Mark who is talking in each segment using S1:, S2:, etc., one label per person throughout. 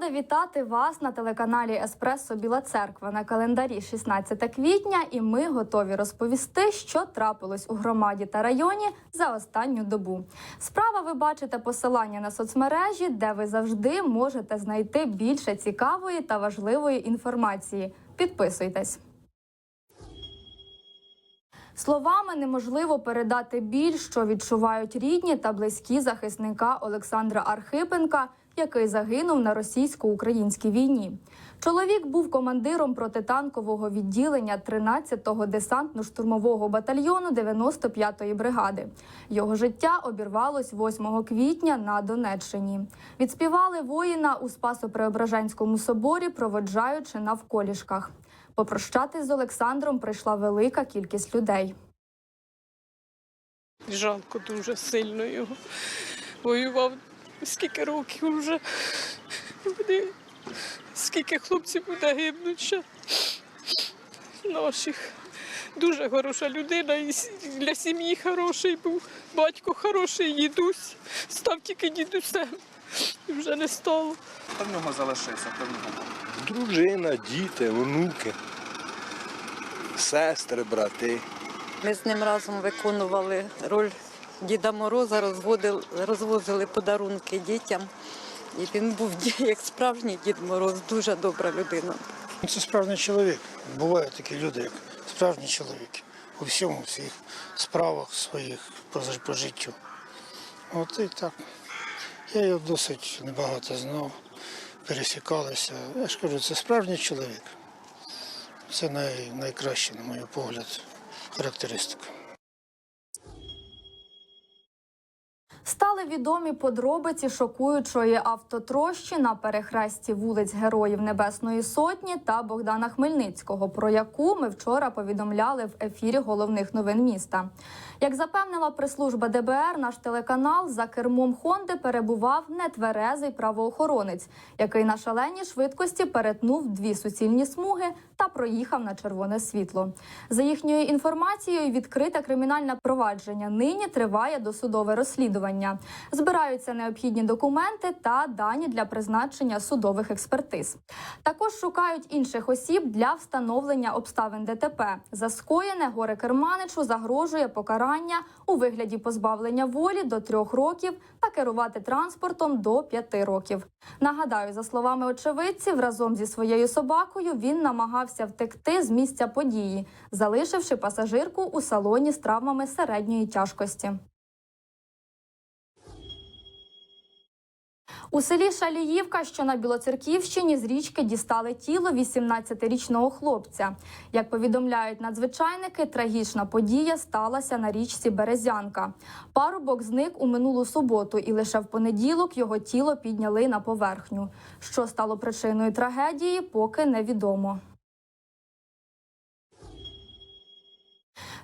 S1: Рада вітати вас на телеканалі Еспресо Біла Церква на календарі 16 квітня, і ми готові розповісти, що трапилось у громаді та районі за останню добу. Справа ви бачите посилання на соцмережі, де ви завжди можете знайти більше цікавої та важливої інформації. Підписуйтесь. Словами неможливо передати біль, що відчувають рідні та близькі захисника Олександра Архипенка, який загинув на російсько-українській війні. Чоловік був командиром протитанкового відділення 13-го десантно-штурмового батальйону 95-ї бригади. Його життя обірвалось 8 квітня на Донеччині. Відспівали воїна у Спасо-Преображенському соборі, проводжаючи навколішках. Попрощатись з Олександром прийшла велика кількість людей.
S2: Жалко дуже сильно його. Воював скільки років вже. Вони, скільки хлопців буде гибнуть ще наших. Дуже хороша людина і для сім'ї хороший був. Батько хороший, дідусь. Став тільки дідусем. І вже не стало.
S3: Хто в нього залишився, хто в нього?
S4: Дружина, діти, онуки, сестри, брати.
S5: Ми з ним разом виконували роль Діда Мороза, розвозили подарунки дітям. І він був як справжній Дід Мороз, дуже добра людина.
S6: Це справжній чоловік. Бувають такі люди, як справжні чоловіки. У всьому, всіх справах своїх по, по життю. От і так. Я його досить небагато знав, пересікалися. Я ж кажу, це справжній чоловік. Це най, найкраще, на мій погляд, характеристика.
S1: Стали відомі подробиці шокуючої автотрощі на перехресті вулиць Героїв Небесної Сотні та Богдана Хмельницького, про яку ми вчора повідомляли в ефірі головних новин міста. Як запевнила прес-служба ДБР, наш телеканал за кермом Хонди перебував нетверезий правоохоронець, який на шаленій швидкості перетнув дві суцільні смуги та проїхав на червоне світло. За їхньою інформацією, відкрите кримінальне провадження. Нині триває досудове розслідування. Збираються необхідні документи та дані для призначення судових експертиз. Також шукають інших осіб для встановлення обставин ДТП. За скоєне горе керманичу загрожує покарання у вигляді позбавлення волі до трьох років та керувати транспортом до п'яти років. Нагадаю, за словами очевидців, разом зі своєю собакою він намагався втекти з місця події, залишивши пасажирку у салоні з травмами середньої тяжкості. У селі Шаліївка, що на Білоцерківщині, з річки дістали тіло 18-річного хлопця. Як повідомляють надзвичайники, трагічна подія сталася на річці Березянка. Парубок зник у минулу суботу, і лише в понеділок його тіло підняли на поверхню. Що стало причиною трагедії, поки невідомо.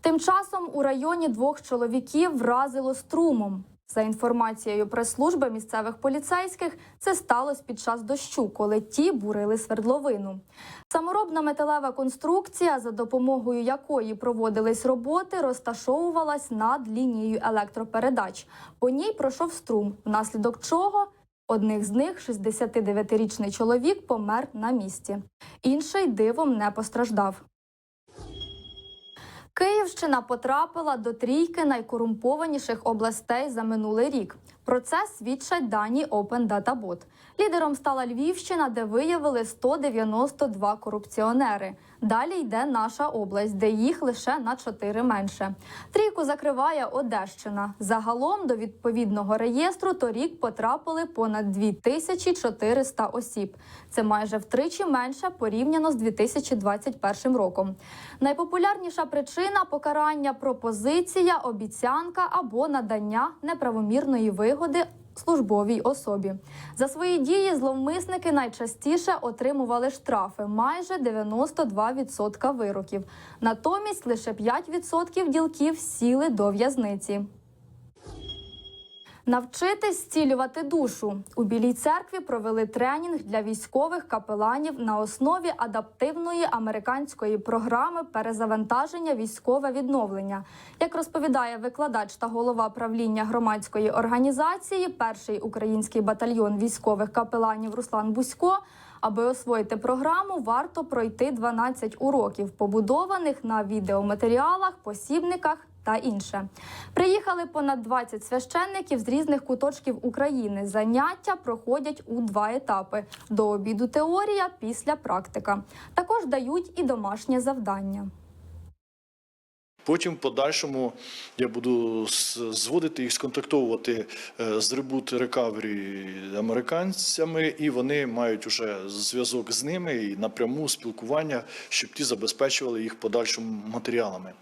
S1: Тим часом у районі двох чоловіків вразило струмом. За інформацією прес-служби місцевих поліцейських, це сталося під час дощу, коли ті бурили свердловину. Саморобна металева конструкція, за допомогою якої проводились роботи, розташовувалась над лінією електропередач. По ній пройшов струм, внаслідок чого одних з них, 69-річний чоловік, помер на місці. Інший дивом не постраждав. Київщина потрапила до трійки найкорумпованіших областей за минулий рік. Про це свідчать дані Open Data Bot. Лідером стала Львівщина, де виявили 192 корупціонери. Далі йде наша область, де їх лише на 4 менше. Трійку закриває Одещина. Загалом до відповідного реєстру торік потрапили понад 2400 осіб. Це майже втричі менше порівняно з 2021 роком. Найпопулярніша причина покарання пропозиція, обіцянка або надання неправомірної вигоди службовій особі. За свої дії зловмисники найчастіше отримували штрафи майже 92% вироків. Натомість лише 5% ділків сіли до в'язниці. Навчитись зцілювати душу у Білій церкві провели тренінг для військових капеланів на основі адаптивної американської програми перезавантаження військове відновлення. Як розповідає викладач та голова правління громадської організації, перший український батальйон військових капеланів Руслан Бусько. Аби освоїти програму, варто пройти 12 уроків, побудованих на відеоматеріалах, посібниках та інше. Приїхали понад 20 священників з різних куточків України. Заняття проходять у два етапи: до обіду теорія, після практика. Також дають і домашнє завдання.
S7: Потім в подальшому я буду зводити їх, сконтактовувати е, з Reboot Recovery американцями, і вони мають уже зв'язок з ними і напряму спілкування, щоб ті забезпечували їх подальшими матеріалами.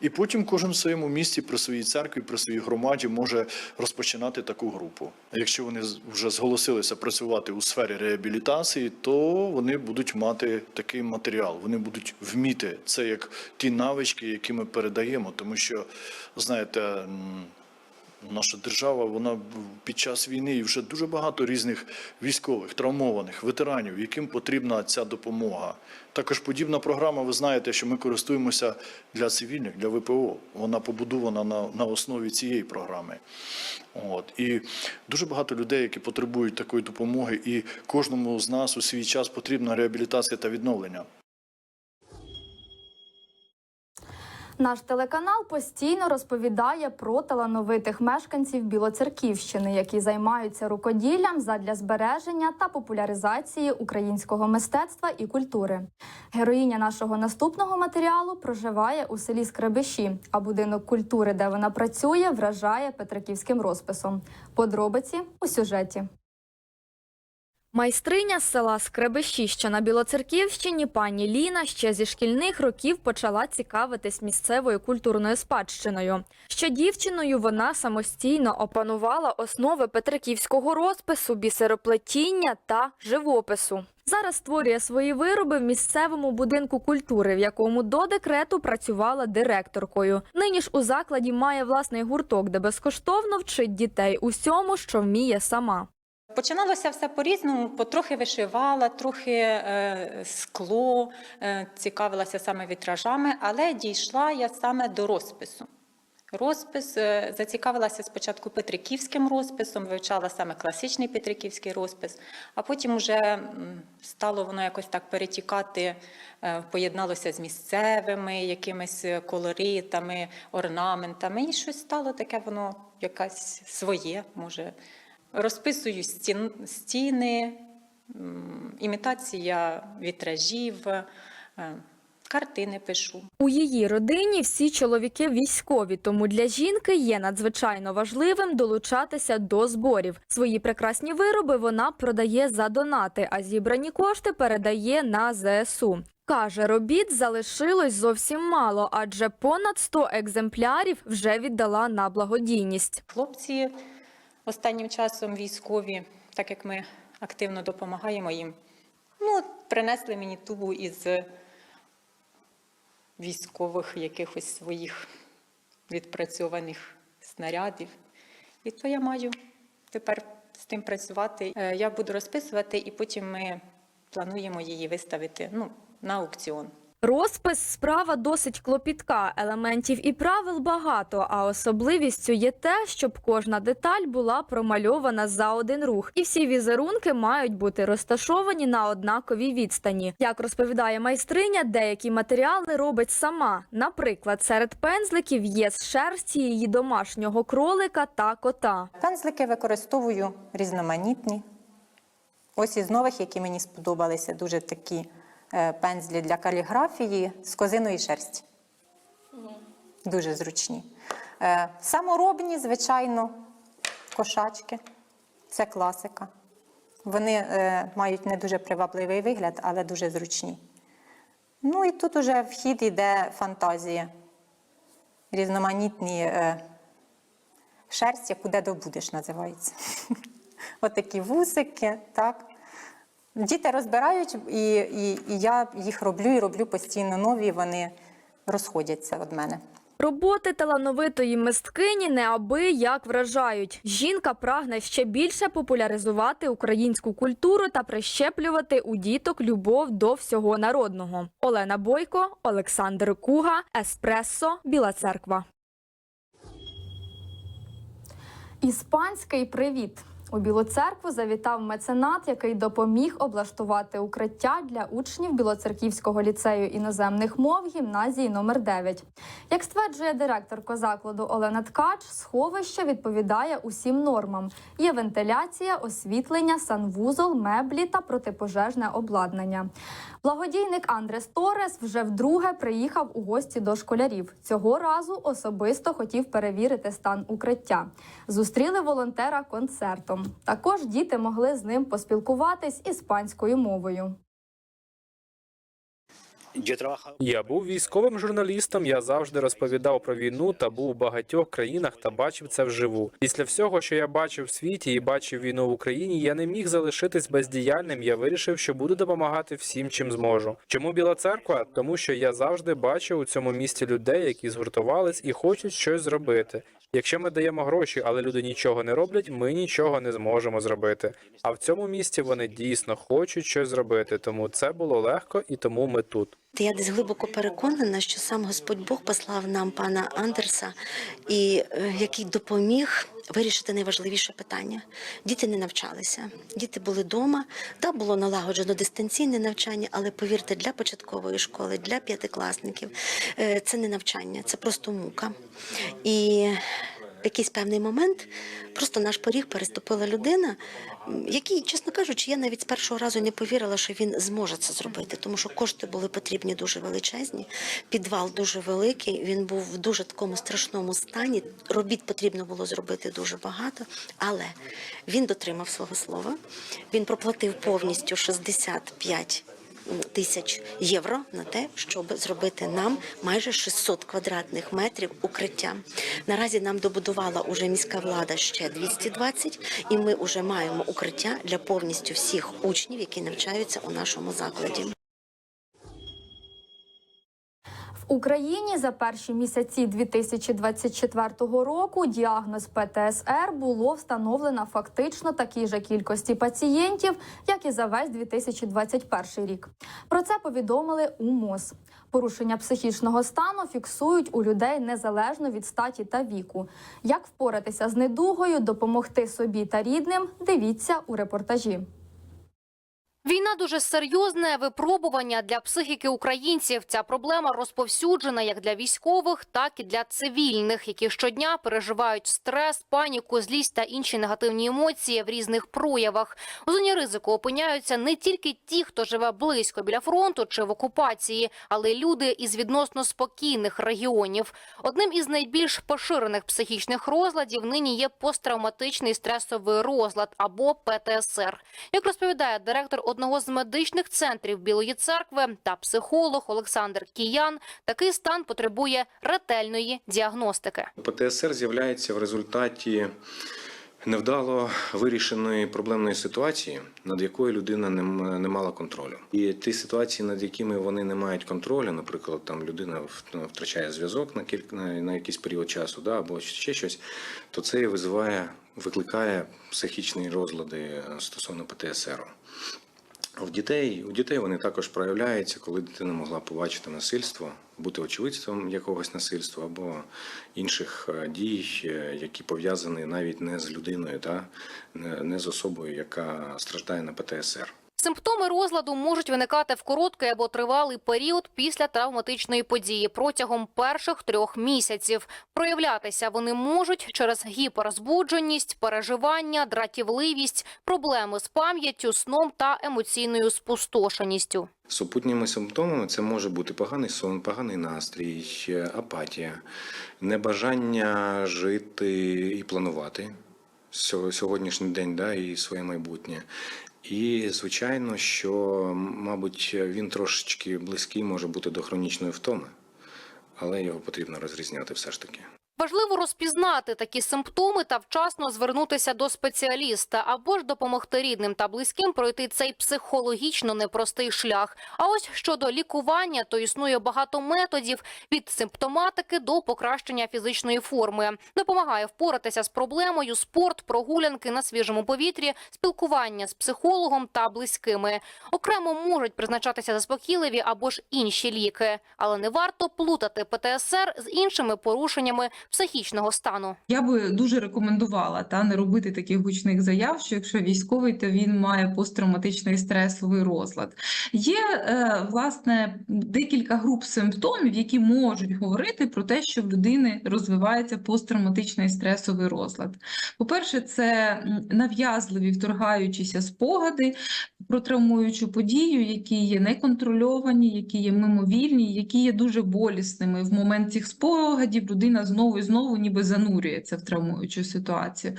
S7: І потім кожен в своєму місті при своїй церкві, при своїй громаді може розпочинати таку групу. Якщо вони вже зголосилися працювати у сфері реабілітації, то вони будуть мати такий матеріал. Вони будуть вміти це як ті навички, які ми передаємо, тому що знаєте. Наша держава, вона під час війни і вже дуже багато різних військових, травмованих, ветеранів, яким потрібна ця допомога. Також подібна програма, ви знаєте, що ми користуємося для цивільних, для ВПО. Вона побудована на, на основі цієї програми. От. І дуже багато людей, які потребують такої допомоги, і кожному з нас у свій час потрібна реабілітація та відновлення.
S1: Наш телеканал постійно розповідає про талановитих мешканців Білоцерківщини, які займаються рукоділлям задля збереження та популяризації українського мистецтва і культури. Героїня нашого наступного матеріалу проживає у селі Скребиші, а будинок культури, де вона працює, вражає петриківським розписом. Подробиці у сюжеті. Майстриня з села Скребиші, що на Білоцерківщині, пані Ліна ще зі шкільних років почала цікавитись місцевою культурною спадщиною. Ще дівчиною вона самостійно опанувала основи петриківського розпису, бісероплетіння та живопису. Зараз створює свої вироби в місцевому будинку культури, в якому до декрету працювала директоркою. Нині ж у закладі має власний гурток, де безкоштовно вчить дітей усьому, що вміє сама.
S8: Починалося все по-різному, потрохи вишивала, трохи е, скло, е, цікавилася саме вітражами, але дійшла я саме до розпису. Розпис е, зацікавилася спочатку петриківським розписом, вивчала саме класичний петриківський розпис, а потім вже стало воно якось так перетікати, е, поєдналося з місцевими якимись колоритами, орнаментами, і щось стало таке воно якесь своє, може. Розписую стін, стіни, імітація вітражів, е, картини пишу.
S1: У її родині всі чоловіки військові, тому для жінки є надзвичайно важливим долучатися до зборів. Свої прекрасні вироби вона продає за донати, а зібрані кошти передає на ЗСУ. Каже, робіт залишилось зовсім мало, адже понад 100 екземплярів вже віддала на благодійність.
S8: Хлопці останнім часом військові, так як ми активно допомагаємо їм, ну, принесли мені тубу із військових якихось своїх відпрацьованих снарядів. І то я маю тепер з тим працювати. Е, Я буду розписувати, і потім ми плануємо її виставити ну, на аукціон.
S1: Розпис справа досить клопітка. Елементів і правил багато. А особливістю є те, щоб кожна деталь була промальована за один рух, і всі візерунки мають бути розташовані на однаковій відстані. Як розповідає майстриня, деякі матеріали робить сама. Наприклад, серед пензликів є з шерсті її домашнього кролика та кота.
S8: Пензлики використовую різноманітні. Ось із нових, які мені сподобалися, дуже такі пензлі для каліграфії з козиної шерсті. Дуже зручні. Е, Саморобні, звичайно, кошачки. Це класика. Вони е, мають не дуже привабливий вигляд, але дуже зручні. Ну і тут уже в хід йде фантазія. Різноманітні е, шерсть, яку де добудеш, називається. Отакі вусики, так. Діти розбирають, і, і, і я їх роблю і роблю постійно нові, вони розходяться від мене.
S1: Роботи талановитої мисткині неабияк вражають. Жінка прагне ще більше популяризувати українську культуру та прищеплювати у діток любов до всього народного. Олена Бойко, Олександр Куга, Еспресо, Біла Церква. Іспанський привіт. У Білу церкву завітав меценат, який допоміг облаштувати укриття для учнів Білоцерківського ліцею іноземних мов гімназії номер 9 Як стверджує директорка закладу Олена Ткач, сховище відповідає усім нормам: є вентиляція, освітлення, санвузол, меблі та протипожежне обладнання. Благодійник Андрес Торес вже вдруге приїхав у гості до школярів. Цього разу особисто хотів перевірити стан укриття. Зустріли волонтера концертом. Також діти могли з ним поспілкуватись іспанською мовою.
S9: Я був військовим журналістом. Я завжди розповідав про війну та був у багатьох країнах та бачив це вживу. Після всього, що я бачив в світі і бачив війну в Україні, я не міг залишитись бездіяльним. Я вирішив, що буду допомагати всім, чим зможу. Чому Біла церква? Тому що я завжди бачив у цьому місті людей, які згуртувались і хочуть щось зробити. Якщо ми даємо гроші, але люди нічого не роблять, ми нічого не зможемо зробити. А в цьому місті вони дійсно хочуть щось зробити, тому це було легко і тому ми тут.
S10: Я десь глибоко переконана, що сам Господь Бог послав нам пана Андерса, і е, який допоміг вирішити найважливіше питання. Діти не навчалися, діти були вдома. Так було налагоджено дистанційне навчання, але повірте, для початкової школи, для п'ятикласників е, це не навчання, це просто мука. І якийсь певний момент просто наш поріг переступила людина, м, який, чесно кажучи, я навіть з першого разу не повірила, що він зможе це зробити, тому що кошти були потрібні дуже величезні, підвал дуже великий. Він був в дуже такому страшному стані. Робіт потрібно було зробити дуже багато, але він дотримав свого слова. Він проплатив повністю 65 тисяч євро на те, щоб зробити нам майже 600 квадратних метрів укриття. Наразі нам добудувала уже міська влада ще 220, і ми вже маємо укриття для повністю всіх учнів, які навчаються у нашому закладі.
S1: Україні за перші місяці 2024 року діагноз ПТСР було встановлено фактично такій же кількості пацієнтів, як і за весь 2021 рік. Про це повідомили у МОЗ. Порушення психічного стану фіксують у людей незалежно від статі та віку. Як впоратися з недугою, допомогти собі та рідним? Дивіться у репортажі.
S11: Війна дуже серйозне випробування для психіки українців. Ця проблема розповсюджена як для військових, так і для цивільних, які щодня переживають стрес, паніку, злість та інші негативні емоції в різних проявах. У зоні ризику опиняються не тільки ті, хто живе близько біля фронту чи в окупації, але й люди із відносно спокійних регіонів. Одним із найбільш поширених психічних розладів нині є посттравматичний стресовий розлад або ПТСР. Як розповідає директор одного з медичних центрів Білої церкви та психолог Олександр Кіян, такий стан потребує ретельної діагностики.
S12: ПТСР з'являється в результаті невдало вирішеної проблемної ситуації, над якою людина не, мала контролю. І ті ситуації, над якими вони не мають контролю, наприклад, там людина ну, втрачає зв'язок на кілька на, якийсь період часу, да, або ще щось, то це і визиває, викликає психічні розлади е, стосовно ПТСР. В дітей, у дітей вони також проявляються, коли дитина могла побачити насильство, бути очевидцем якогось насильства або інших е, дій, е, які пов'язані навіть не з людиною, та не не з особою, яка страждає на ПТСР.
S11: Симптоми розладу можуть виникати в короткий або тривалий період після травматичної події протягом перших трьох місяців. Проявлятися вони можуть через гіперзбудженість, переживання, дратівливість, проблеми з пам'яттю, сном та емоційною спустошеністю.
S12: Супутніми симптомами це може бути поганий сон, поганий настрій, апатія, небажання жити і планувати сьогоднішній день да, і своє майбутнє. І, звичайно, що, мабуть, він трошечки близький може бути до хронічної втоми, але його потрібно розрізняти все ж таки.
S11: Важливо розпізнати такі симптоми та вчасно звернутися до спеціаліста або ж допомогти рідним та близьким пройти цей психологічно непростий шлях. А ось щодо лікування, то існує багато методів від симптоматики до покращення фізичної форми. Допомагає впоратися з проблемою спорт, прогулянки на свіжому повітрі, спілкування з психологом та близькими. Окремо можуть призначатися заспокійливі або ж інші ліки, але не варто плутати ПТСР з іншими порушеннями психічного стану.
S13: Я би дуже рекомендувала та не робити таких гучних заяв, що якщо військовий, то він має посттравматичний стресовий розлад. Є е, власне декілька груп симптомів, які можуть говорити про те, що в людини розвивається посттравматичний стресовий розлад. По-перше, це нав'язливі вторгаючіся спогади про травмуючу подію, які є неконтрольовані, які є мимовільні, які є дуже болісними. В момент цих спогадів людина знову і знову ніби занурюється в травмуючу ситуацію.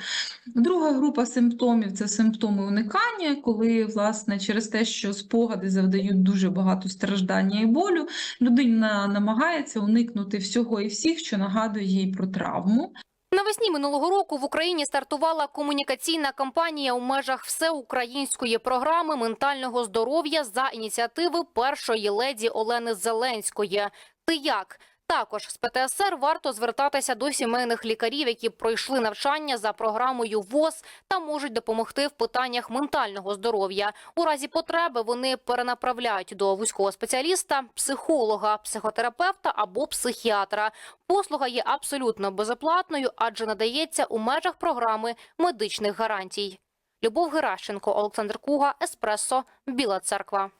S13: Друга група симптомів це симптоми уникання, коли власне через те, що спогади завдають дуже багато страждання і болю, людина намагається уникнути всього і всіх, що нагадує їй про травму.
S11: Навесні минулого року в Україні стартувала комунікаційна кампанія у межах всеукраїнської програми ментального здоров'я за ініціативи першої леді Олени Зеленської. Ти як? Також з ПТСР варто звертатися до сімейних лікарів, які пройшли навчання за програмою ВОЗ та можуть допомогти в питаннях ментального здоров'я. У разі потреби вони перенаправляють до вузького спеціаліста, психолога, психотерапевта або психіатра. Послуга є абсолютно безоплатною, адже надається у межах програми медичних гарантій. Любов Геращенко, Олександр Куга, Еспресо, Біла Церква.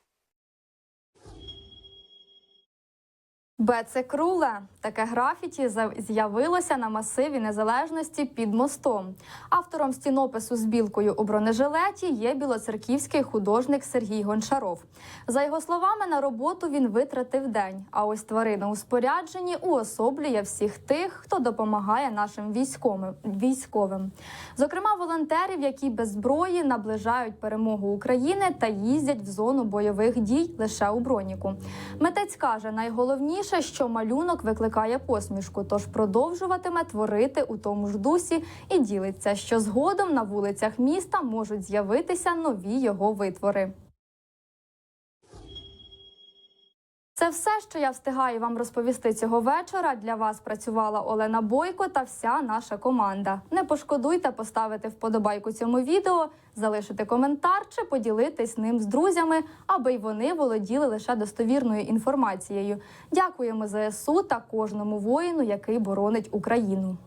S1: Беце Круле. Таке графіті з'явилося на масиві незалежності під мостом. Автором стінопису з білкою у бронежилеті є білоцерківський художник Сергій Гончаров. За його словами, на роботу він витратив день. А ось тварина у спорядженні уособлює всіх тих, хто допомагає нашим військовим. військовим. Зокрема, волонтерів, які без зброї наближають перемогу України та їздять в зону бойових дій лише у броніку. Митець каже, найголовніше, що малюнок викликає посмішку, тож продовжуватиме творити у тому ж дусі і ділиться, що згодом на вулицях міста можуть з'явитися нові його витвори. Це все, що я встигаю вам розповісти цього вечора. Для вас працювала Олена Бойко та вся наша команда. Не пошкодуйте поставити вподобайку цьому відео, залишити коментар чи поділитись ним з друзями, аби й вони володіли лише достовірною інформацією. Дякуємо ЗСУ та кожному воїну, який боронить Україну.